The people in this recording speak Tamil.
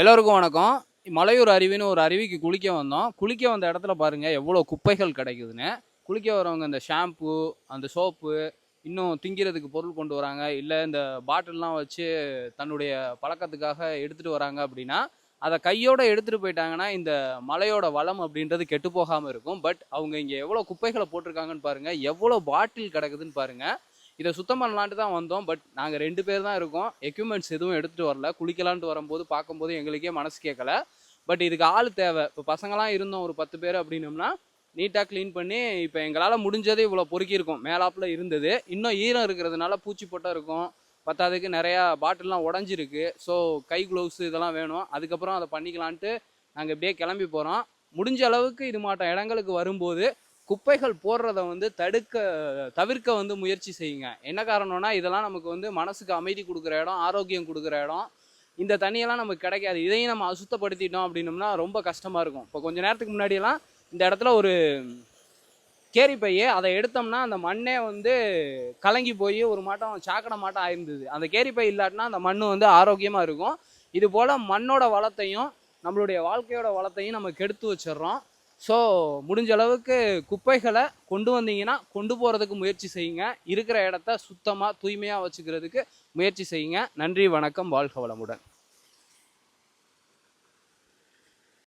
எல்லோருக்கும் வணக்கம். மலையூர் அருவின்னு ஒரு அருவிக்கு குளிக்க வந்தோம். குளிக்க வந்த இடத்துல பாருங்கள் எவ்வளோ குப்பைகள் கிடைக்குதுன்னு. குளிக்க வரவங்க இந்த ஷாம்பு அந்த சோப்பு இன்னும் திங்கிறதுக்கு பொருள் கொண்டு வராங்க. இல்லை இந்த பாட்டில்லாம் வச்சு தன்னுடைய பழக்கத்துக்காக எடுத்துகிட்டு வராங்க அப்படின்னா அதை கையோடு எடுத்துகிட்டு போயிட்டாங்கன்னா இந்த மலையோட வளம் அப்படின்றது கெட்டு போகாமல் இருக்கும். பட் அவங்க இங்கே எவ்வளோ குப்பைகளை போட்டிருக்காங்கன்னு பாருங்கள் எவ்வளோ பாட்டில் கிடக்குதுன்னு பாருங்கள் இதை சுத்தம் பண்ணலான்ட்டு தான் வந்தோம். பட் நாங்கள் ரெண்டு பேர் தான் இருக்கோம். எக்யூப்மெண்ட்ஸ் எதுவும் எடுத்துகிட்டு வரல. குளிக்கலான்ட்டு வரும்போது பார்க்கும்போது எங்களுக்கே மனசு கேட்கல. பட் இதுக்கு ஆள் தேவை. இப்போ பசங்களாம் இருந்தோம். ஒரு பத்து பேர் அப்படின்னோம்னா நீட்டாக க்ளீன் பண்ணி இப்போ எங்களால் முடிஞ்சது இவ்வளோ பொறுக்கியிருக்கோம். மேலாப்பில் இருந்தது. இன்னும் ஈரம் இருக்கிறதுனால பூச்சி போட்டால் இருக்கும். பத்தாவதுக்கு நிறையா பாட்டில்லாம் உடஞ்சிருக்கு. ஸோ கை க்ளவுஸ் இதெல்லாம் வேணும். அதுக்கப்புறம் அதை பண்ணிக்கலான்ட்டு நாங்கள் இப்படியே கிளம்பி போகிறோம் முடிஞ்ச அளவுக்கு இது மாட்டோம் இடங்களுக்கு வரும்போது குப்பைகள் போடுறத வந்து தடுக்க தவிர்க்க வந்து முயற்சி செய்யுங்க. என்ன காரணம்னா இதெல்லாம் நமக்கு வந்து மனசுக்கு அமைதி கொடுக்குற இடம் ஆரோக்கியம் கொடுக்குற இடம். இந்த தண்ணியெல்லாம் நமக்கு கிடைக்காது. இதையும் நம்ம அசுத்தப்படுத்திட்டோம் அப்படின்னோம்னா ரொம்ப கஷ்டமாக இருக்கும். இப்போ கொஞ்ச நேரத்துக்கு முன்னாடியெல்லாம் இந்த இடத்துல ஒரு கேரி பையே அதை எடுத்தோம்னா அந்த மண்ணே வந்து கலங்கி போய் ஒரு மாட்டம் சாக்கடை மாட்டம் ஆயிருந்தது. அந்த கேரி பை இல்லாட்டினா அந்த மண் வந்து ஆரோக்கியமாக இருக்கும். இது போல் மண்ணோட வளத்தையும் நம்மளுடைய வாழ்க்கையோட வளத்தையும் நம்ம கெடுத்து வச்சிடுறோம். ஸோ முடிஞ்ச அளவுக்கு குப்பைகளை கொண்டு வந்தீங்கன்னா கொண்டு போகிறதுக்கு முயற்சி செய்யுங்க. இருக்கிற இடத்த சுத்தமாக தூய்மையாக வச்சுக்கிறதுக்கு முயற்சி செய்யுங்க. நன்றி வணக்கம் வாழ்க வளமுடன்.